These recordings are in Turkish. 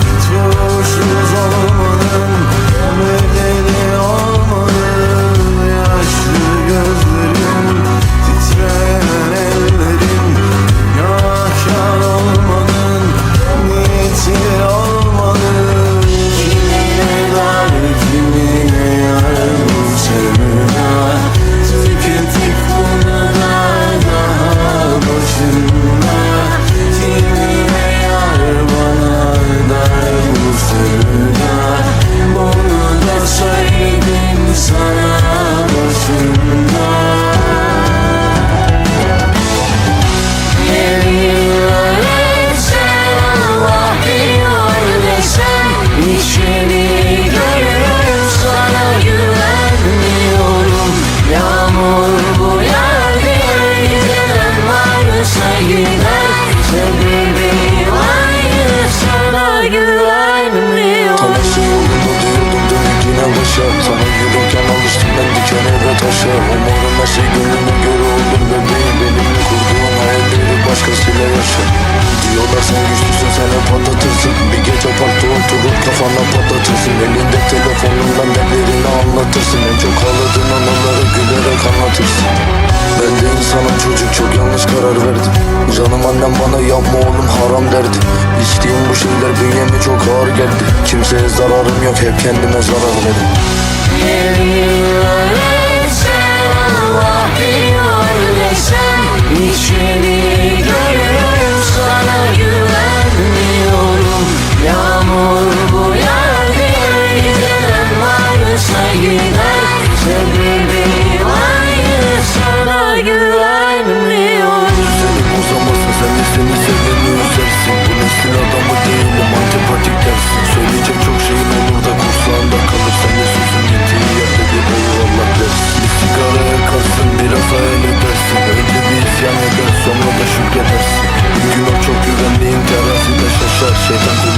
Tutuşuz olmanın bana patlatırsın Elinde telefonundan derlerini anlatırsın. En çok ağladığın anıları gülerek anlatırsın. Ben de insanım çocuk çok yanlış karar verdim. Canım annem bana yapma oğlum haram derdi. İçtiğim bu şeyler bünyeme çok ağır geldi. Kimseye zararım yok hep kendime zarar verdim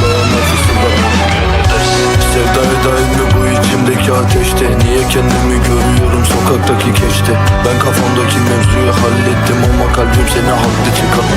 Şeytan kulağına fısıldar Sevdaya dair mi bu içimdeki ateşte. Niye kendimi görüyorum sokaktaki keşte? Ben kafamdaki mevzuyu hallettim ama kalbim seni haklı çıkartmaya